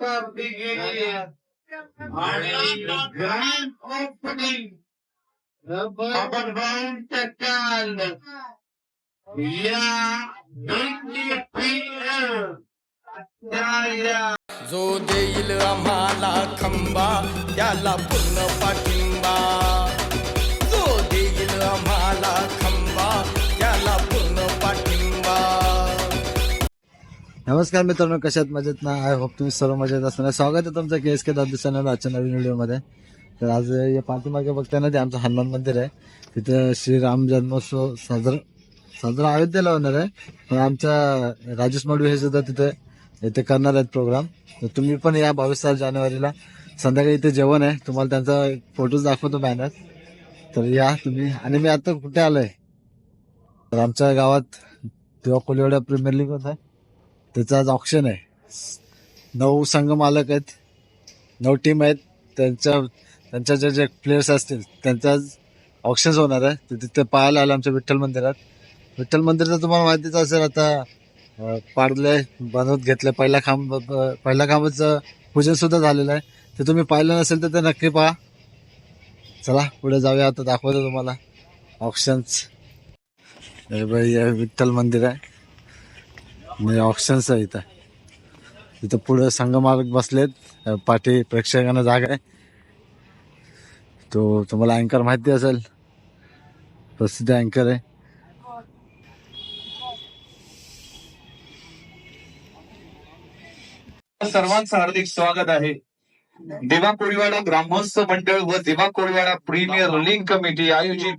करते गेली आणि ग्रँड ओपनिंग जबरदस्त काल या DPL त्या या जो देईल आम्हाला खंबा त्याला पूर्ण पाठिंबा जो देईल आम्हाला नमस्कार मित्रांनो कशात मजेत ना? आय होप तुम्ही सर्व मजेत असणार स्वागत आहे तुमचं के एस के दादू चॅनल आजच्या नवीन व्हिडिओमध्ये. तर आज या पाठीमागे बघताय ना ते आमचं हनुमान मंदिर आहे. तिथं श्रीराम जन्मोत्सव साजरा साजरा अयोध्येला होणार आहे. पण आमच्या राजेश मडवी हे सुद्धा तिथे इथे करणार आहेत प्रोग्राम तर तुम्ही पण या बावीस सात जानेवारीला. संध्याकाळी इथे जेवण आहे. तुम्हाला त्यांचा फोटोज दाखवतो बॅनर तर या तुम्ही. आणि मी आता कुठे आलो आहे तर आमच्या गावात तेव्हा कोलिवडा प्रीमियर लीग होत. आहे त्याचं आज ऑप्शन आहे. नऊ संघ मालक आहेत. नऊ टीम आहेत. त्यांच्या त्यांच्या जे जे प्लेयर्स असतील त्यांचं आज ऑप्शन्स होणार आहे. ते तिथे पाहायला आलं आमच्या विठ्ठल मंदिरात. विठ्ठल मंदिर तर तुम्हाला माहितीच असेल आता पाडले बनवत घेतलंय पहिला खांब पहिल्या खांबाचं पूजन सुद्धा झालेलं आहे. ते तुम्ही पाहिलं नसेल तर ते नक्की पहा. चला पुढे जाऊया. आता दाखवतो तुम्हाला ऑप्शन्स बाई हे विठ्ठल मंदिर आहे. म्हणजे ऑप्शन्स आहे इथं. इथं पुढं संगमार्ग बसलेत. पाठी प्रेक्षकांना जागा आहे. तो तुम्हाला अँकर माहिती असेल. प्रसिद्ध अँकर आहे. सर्वांचं हार्दिक स्वागत आहे. देवा कोळीवाडा ग्रामोत्सव मंडळ व देवा कोळीवाडा प्रीमियर लीग कमिटी आयोजित.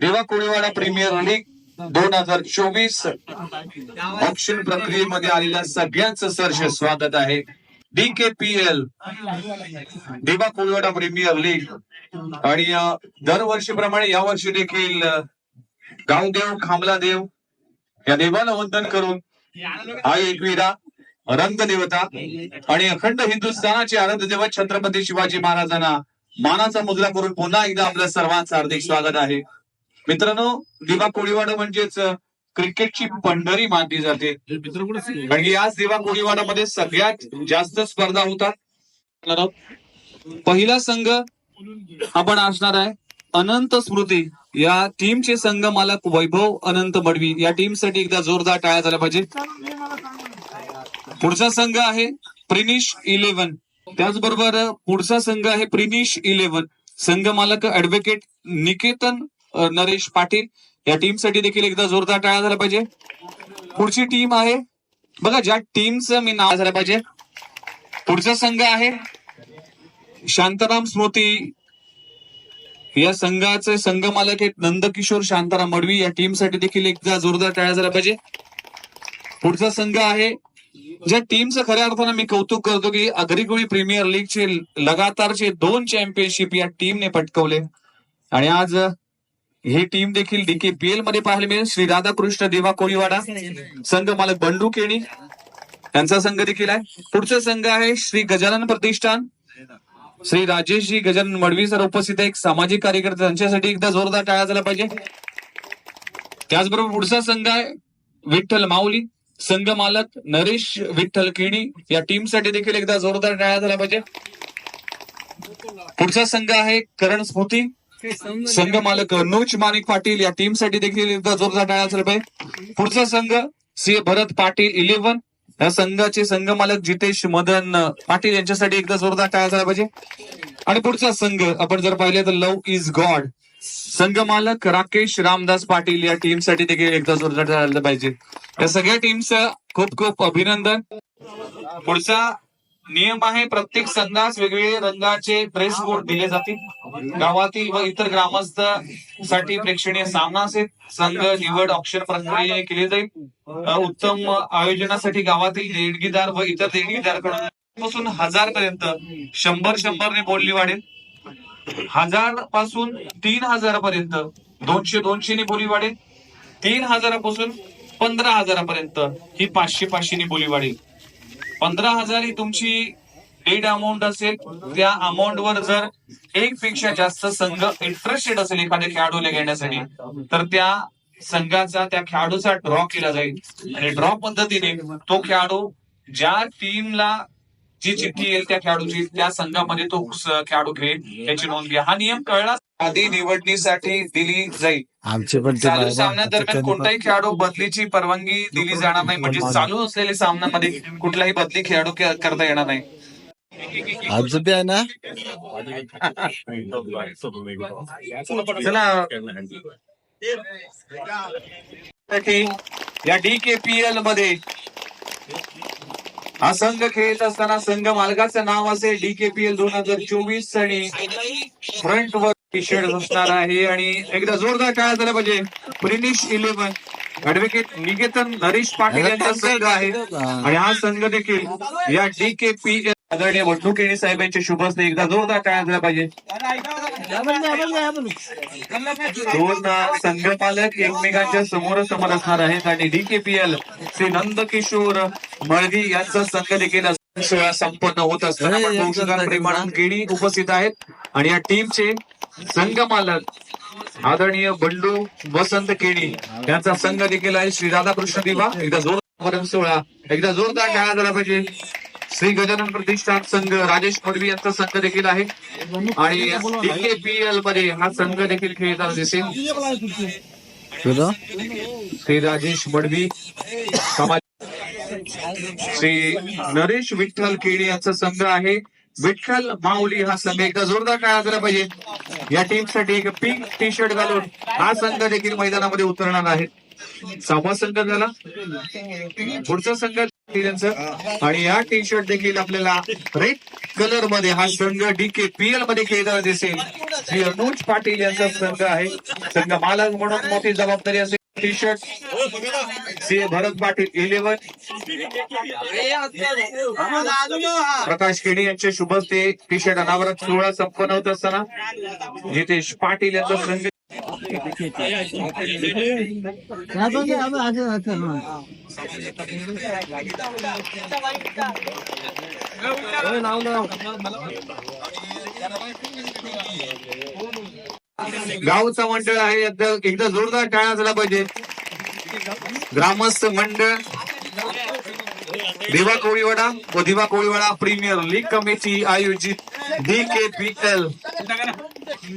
देवा कोळीवाडा प्रीमियर लीग दोन हजार चोवीस ऑप्शन प्रक्रियेमध्ये आलेल्या सगळ्यांचं सरसे स्वागत आहे. डीकेपीएल दिवा कोलवाडा प्रीमियर लीग. आणि दरवर्षीप्रमाणे यावर्षी देखील अ, गावदेव देव या देवाला वंदन करून आई एकविरा रंगदेवता आणि अखंड हिंदुस्थानाचे आराध्य छत्रपती शिवाजी महाराजांना मानाचा मुद्रा करून पुन्हा एकदा आपल्या सर्वांचं हार्दिक स्वागत आहे. मित्रांनो दिवा कोळीवाडा म्हणजेच क्रिकेटची पंढरी मानली जाते. कारण की याच दिवा कोळीवाडामध्ये सगळ्यात जास्त स्पर्धा होतात. पहिला संघ आपण असणार आहे अनंत स्मृती. या टीमचे संघ मालक वैभव अनंत मडवी. या टीमसाठी एकदा जोरदार टाळ्या झाल्या पाहिजे पुढचा संघ आहे प्रिनिश इलेव्हन. त्याचबरोबर पुढचा संघ आहे प्रिनिश इलेव्हन. संघ मालक ऍडव्होकेट निकेतन नरेश पाटील या टीमसाठी देखील एकदा जोरदार टाळा झाला पाहिजे. पुढची टीम आहे. बघा ज्या टीमचं मी नाव झालं पाहिजे. पुढचा संघ आहे. शांताराम स्मृती. या संघाचे संघ मालक आहेत नंदकिशोर शांताराम मडवी. या टीमसाठी देखील एकदा जोरदार टाळ्या झाला पाहिजे. पुढचा संघ आहे. ज्या टीमचं खऱ्या अर्थानं मी कौतुक करतो की अग्रिकोळी प्रीमियर लीगचे लगातारचे दोन चॅम्पियनशिप या टीमने पटकवले. आणि आज ही टीम देखील डीकेपीएलमध्ये पाहायला मिळेल. श्री राधाकृष्ण देवा कोळीवाडा संघ मालक बंडू केणी यांचा संघ देखील आहे. पुढचा संघ आहे श्री गजानन प्रतिष्ठान. श्री राजेश जी गजानन मडवी सर उपस्थित आहे एक सामाजिक कार्यकर्ते त्यांच्यासाठी एकदा जोरदार टाळा झाला पाहिजे. त्याचबरोबर पुढचा संघ आहे विठ्ठल माऊली संघ मालक नरेश विठ्ठल केणी. या टीमसाठी देखील एकदा जोरदार टाळा झाला पाहिजे. पुढचा संघ आहे करण स्मृती. संघ मालक नोच माणिक पाटील या टीमसाठी देखील एकदा जोरदार टाळ्या पाहिजे पुढचा संघ सी भरत पाटील इलेव्हन या संघाचे संघ मालक जितेश मदन पाटील यांच्यासाठी एकदा जोरदार टाळ्या झाला पाहिजे. आणि पुढचा संघ आपण जर पाहिले तर लव इज गॉड. संघ मालक राकेश रामदास पाटील या टीमसाठी देखील एकदा जोरदार झालं पाहिजे. या सगळ्या टीमचं खूप खूप अभिनंदन. पुढचा नियम आहे प्रत्येक संघास वेगवेगळे रंगाचे ड्रेस कोड दिले जातील. गावातील व इतर ग्रामस्थसाठी प्रेक्षणीय सामना असेल संघ निवड ऑप्शन प्रक्रिये केली जाईल. उत्तम आयोजनासाठी गावातील देणगीदार व इतर देणगीदारकडून पासून हजार पर्यंत शंभर शंभरने बोलली वाढेल. हजारपासून तीन हजारापर्यंत दोनशे दोनशे बोली वाढेल. तीन हजारापासून पंधरा हजारापर्यंत ही पाचशे पाचशे बोली वाढेल. पंधरा हजार ही तुमची डेड अमाऊंट असेल त्या अमाऊंट वर जर एक पेक्षा जास्त संघ इंटरेस्टेड असेल एखाद्या खेळाडूला घेण्यासाठी तर त्या संघाचा त्या खेळाडूचा ड्रॉ केला जाईल. आणि ड्रॉ पद्धतीने तो खेळाडू ज्या टीमला जी चिठ्ठी येईल त्या खेळाडूची त्या संघामध्ये तो खेळाडू घेईल याची नोंद घ्या. हा नियम कळला. आधी निवडणीसाठी दिली जाईल. आमचे पण चालू आहे ना. सामन्यादरम्यान त्यांनी पण- कोणताही खेळाडू बदलीची परवानगी दिली जाणार नाही. म्हणजे चालू असलेल्या सामन्यामध्ये कुठलाही बदली खेळाडू के- करता येणार नाही. आमचं बी आहे ना? चला. साठी या डीकेपीएलमध्ये हा संघ खेळत असताना संघ मालकाचं नाव असेल डीकेपीएल दोन हजार चोवीस आणि फ्रंट वर टी शर्ट असणार आहे आणि एकदा जोरदार टाळा झाला पाहिजे. प्रिनिश इलेव्हन ऍडव्होकेट निकेतन नरेश पाटील यांचा संघ आहे. आणि हा संघ देखील या डीकेपीएल आदरणीय वडणूक केणी साहेब यांच्या शुभ हस्ते एकदा जोरदार टाळा झाला पाहिजे. दोन संघपालक एकमेकांच्या समोर समोर असणार आहेत आणि डीकेपीएल श्री नंदकिशोर मळवी यांचा संघ देखील संपन्न होत असताना उपस्थित आहेत. आणि या टीमचे संघमालक आदरणीय बंडू वसंत केणी यांचा संघ देखील आहे. श्री राधाकृष्ण दिवा. एकदा जोरदार सोहळा. एकदा जोरदार टाळा झाला पाहिजे. श्री गजानन प्रतिष्ठान संघ राजेश मडवी यांचा संघ देखील आहे. आणि डीकेपीएलमध्ये हा संघ देखील खेळताना दिसेल. श्री राजेश मडवी समाज श्री नरेश विठ्ठल केडी यांचा संघ आहे. विठ्ठल माऊली हा संघ. एकदा जोरदार काय झाला पाहिजे. या टीमसाठी एक पिंक टी शर्ट घालून हा संघ देखील मैदानामध्ये उतरणार आहे. सहावा संघ झाला. पुढचा संघ आणि या टी शर्ट देखील आपल्याला रेड कलरमध्ये हा संघ डीके पीएलमध्ये खेळताना दिसेल. श्री अनुज पाटील यांचा संघ आहे. संघ मालक म्हणून मोठी जबाबदारी असेल. T-shirt Shri Bharat Patil eleven Prakash Khede यांच्या शुभ हस्ते टी शर्ट अनावरात सोहळा संपन्न होत असताना जितेश पाटील यांचा संघ गावचं मंडळ आहे एकदा जोरदार टाळा झाला पाहिजे. ग्रामस्थ मंडळ दिवा कोळीवाडा व Diva Koliwada premier league committee आयोजित डी के पीटल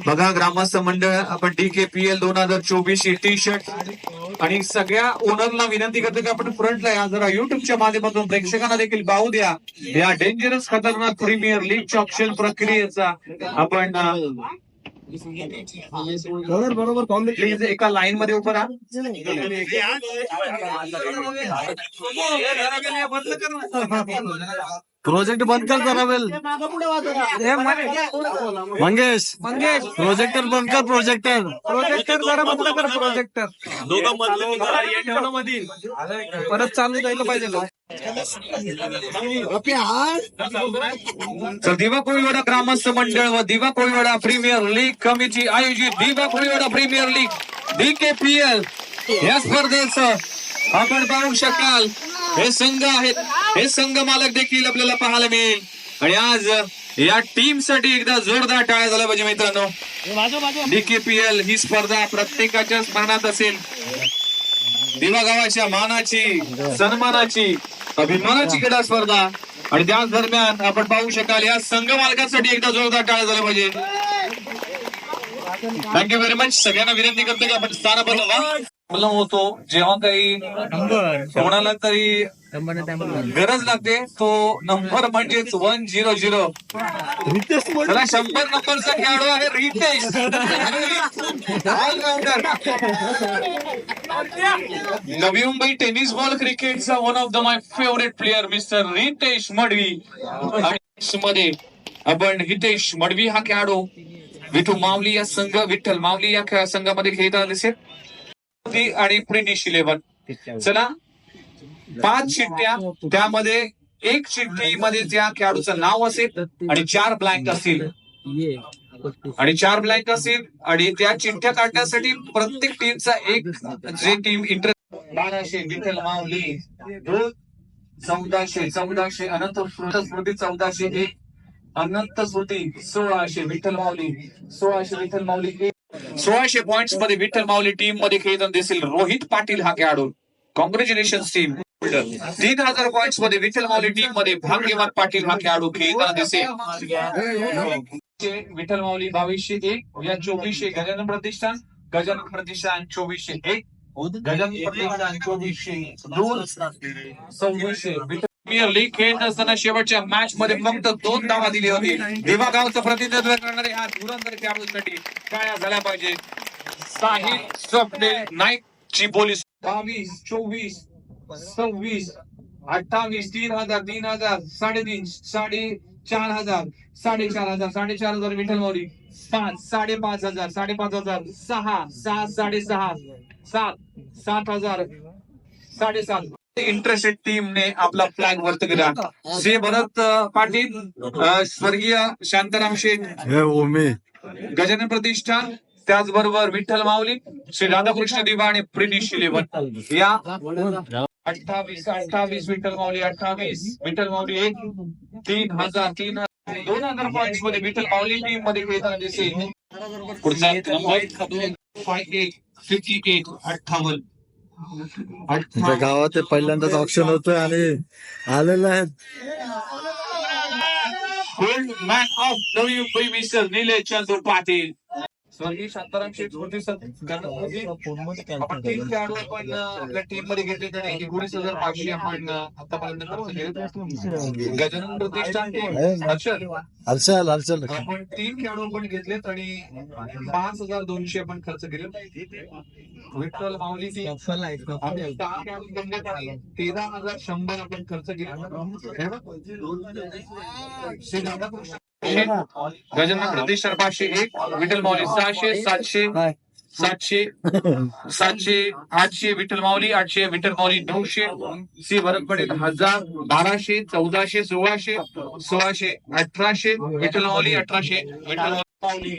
बघा ग्रामस्थ मंडळ आपण डीके पी एल दोन हजार चोवीस टी शर्ट आणि सगळ्या ओनरला विनंती करतो की आपण फ्रंटला या. जरा युट्यूबच्या माध्यमातून प्रेक्षकांना देखील पाहू द्या. या डेंजरस खतरनाक प्रीमियर लीगच्या ऑप्शन प्रक्रियेचा आपण अं, प्लीज एका लाईन मध्ये उभं राहा. प्रोजेक्ट बंद कर जरा वेल मंगेश मंगेश प्रोजेक्टर बंद कर प्रोजेक्टर प्रोजेक्टर जरा बंद कर प्रोजेक्टर परत चालू जायला पाहिजे. ना. तर दिवा कोळीवाडा ग्रामस्थ मंडळ व Diva Koliwada premier league committee आयोजित दिवा कोळीवाडा प्रीमियर लीग डीकेपीएल या स्पर्धेचं आपण पाहू शकाल. हे संघ आहेत. हे संघ मालक देखील आपल्याला पाहायला मिळेल. आणि आज या टीमसाठी एकदा जोरदार टाळ्या झाला पाहिजे मित्रांनो. डीकेपीएल ही स्पर्धा प्रत्येकाच्या स्मरणात असेल. दिवा गावाच्या मानाची सन्मानाची अभिमानाची क्रीडा स्पर्धा आणि त्याच दरम्यान आपण पाहू शकाल या संघ मालकांसाठी एकदा जोरदार टाळ्या झाला पाहिजे. थँक्यू व्हेरी मच सगळ्यांना विनंती करतो की आपण स्थान बनवा प्रॉब्लेम होतो. जेव्हा काही कोणाला तरी गरज लागते. तो नंबर म्हणजेच वन झिरो झिरो. त्याला शंभर नंबरचा खेळाडू आहे रितेश. नवी मुंबई टेनिस बॉल क्रिकेटचा one of the my favourite player mister Ritesh Madvi. मध्ये आपण हितेश मडवी हा खेळाडू. विठू मावली या संघ विठ्ठल मावली या संघामध्ये खेळताना दिसेल आणि प्रिनिश इलेव्हन. चला पाच चिठ्ठ्या त्यामध्ये एक चिठ्ठी मध्ये त्या खेळाडूचं नाव असेल आणि चार ब्लँक असतील. आणि चार ब्लँक असतील आणि त्या चिठ्ठ्या काढण्यासाठी प्रत्येक टीमचा एक जे टीम इंटरेस्ट बाराशे विठ्ठल माऊली चौदाशे चौदाशे अनंत स्मृत चौदाशे एक अनंत स्मृती सोळाशे विठ्ठल माऊली सोळाशे विठ्ठल माऊली एक. सोळाशे पॉइंट्समध्ये विठ्ठल माऊली टीममध्ये खेळताना दिसेल रोहित पाटील हा खेळाडू. कॉंग्रॅच्युलेशन टीम तीन हजार पॉईंटमध्ये विठ्ठल माऊली टीममध्ये भाग्यवान पाटील हा खेळाडू खेळताना दिसेल विठ्ठल माऊली बावीसशे एक या चोवीसशे गजानन प्रतिष्ठान गजानन प्रतिष्ठान चोवीसशे एक गजानन प्रतिष्ठान चोवीसशे दोन. सव्वीसशे. प्रीमियर लीग खेळत असताना शेवटच्या मॅच मध्ये फक्त दोन धावा दिली होती. देवा गावचं प्रतिनिधित्व करणारे हा धुरंधर खेळाडूंसाठी काय झाल्या पाहिजे साहिल स्वप्ने नाईक ची पोलीस बावीस चोवीस सव्वीस अठ्ठावीस तीन हजार तीन हजार साडेतीन साडे चार हजार साडेचार हजार साडेचार हजार विठ्ठल मौली पाच साडेपाच हजार साडेपाच हजार सहा सात साडेसहा सात सात हजार साडेसात. इंटरेस्टेड टीमने आपला फ्लॅग वर्त केला. श्री भरत पाटील स्वर्गीय शांताराम शेठ ओमी. गजानन प्रतिष्ठान त्याचबरोबर विठ्ठल माऊली श्री राधाकृष्ण दिवा आणि प्रिनिश इलेव्हन या अठ्ठावीस अठ्ठावीस विठ्ठल माऊली अठ्ठावीस विठ्ठल माऊली एक तीन हजार तीन हजार. दोन हजार पॉईंटमध्ये विठ्ठल माऊली टीममध्ये खेळताना दिसेल. पुढचा फिफ्टी एट अठ्ठावन्न गावात पहिल्यांदाच ऑप्शन होतोय आणि आलेलं आहे gold man of W P mister Nilesh Chandu Patil. स्वर्गीय शांताराम शेठ खेळाडू आपण आपल्या टीममध्ये घेतले तर एकोणीस हजार पाचशे आपण आतापर्यंत खर्च केले. गजानन प्रतिष्ठान हर्षल. हर्षल आपण तीन खेळाडू आपण घेतलेत आणि पाच हजार दोनशे आपण खर्च केले. विठ्ठल माऊली. तेरा हजार शंभर आपण खर्च केले. गजानन प्रतिष्ठान पाचशे एक विठ्ठल माऊली सहाशे सातशे सातशे सातशे आठशे विठ्ठल माऊली आठशे विठ्ठल माऊली नऊशे सी भरत पडेल हजार बाराशे चौदाशे सोळाशे सोळाशे अठराशे विठ्ठल माऊली अठराशे विठ्ठल माऊली.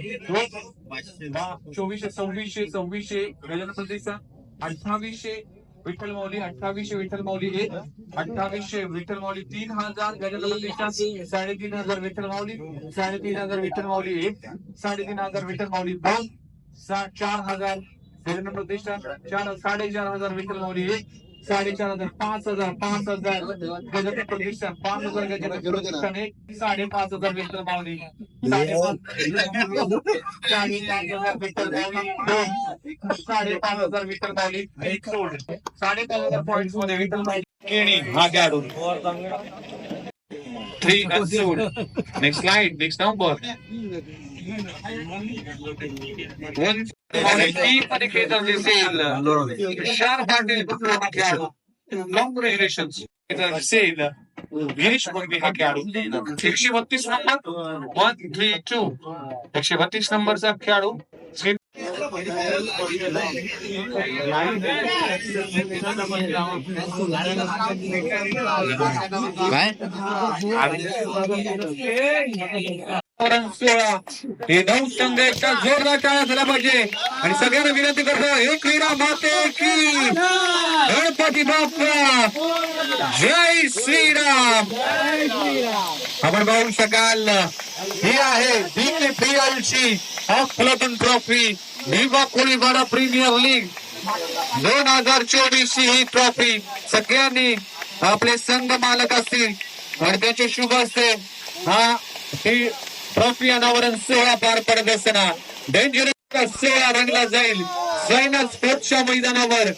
चोवीसशे सव्वीसशे सव्वीसशे गजानन प्रतिष्ठान अठ्ठावीसशे विठ्ठल माऊली अठ्ठावीसशे विठ्ठल माऊली एक अठ्ठावीसशे विठ्ठल माऊली तीन हजार प्रतिष्ठान साडेतीन हजार विठ्ठल माऊली साडेतीन हजार विठ्ठल माऊली एक साडेतीन हजार विठ्ठल माऊली दोन चार हजार प्रतिष्ठान चार साडेचार हजार विठ्ठल माऊली एक साडेचार हजार पाच हजार पाच हजार. गजानन प्रतिष्ठान पाच हजार गजानन प्रतिष्ठान एक साडेपाच हजार विठ्ठल माऊली साडेपाच हजार विठ्ठल माऊली एक सोड साडेपाच हजार पॉईंटमध्ये विठ्ठल माऊली केणी हा खेळाडून थ्री सोड नेक्स्ट स्लाइड नेक्स्ट नंबर वनमध्ये खेळाडू लॉंग रेलेशन गिरीश मोहिते हा खेळाडू एकशे बत्तीस नंबर वन थ्री टू एकशे बत्तीस नंबरचा खेळाडू काय? सोळा हे नऊ संघ एकदा जोरदार टाळा झाला पाहिजे. आणि सगळ्यांना विनंती करतो एक वीरा माते की गणपती बाप्पा. जय श्रीराम. आपण पाहू शकाल ही आहे बीकेपीएल ची ऑफलटन ट्रॉफी. विवा कोळीवाडा प्रीमियर लीग. दोन हजार चोवीस ही ट्रॉफी. सगळ्यांनी आपले संघ मालक असतील. आणि त्याचे शुभ असते हा ही ट्रॉफी अनावरण सोहळा पार पडत असताना डेंजरस सोहळा रंगला जाईल. सायना स्पोर्ट्सच्या मैदानावर.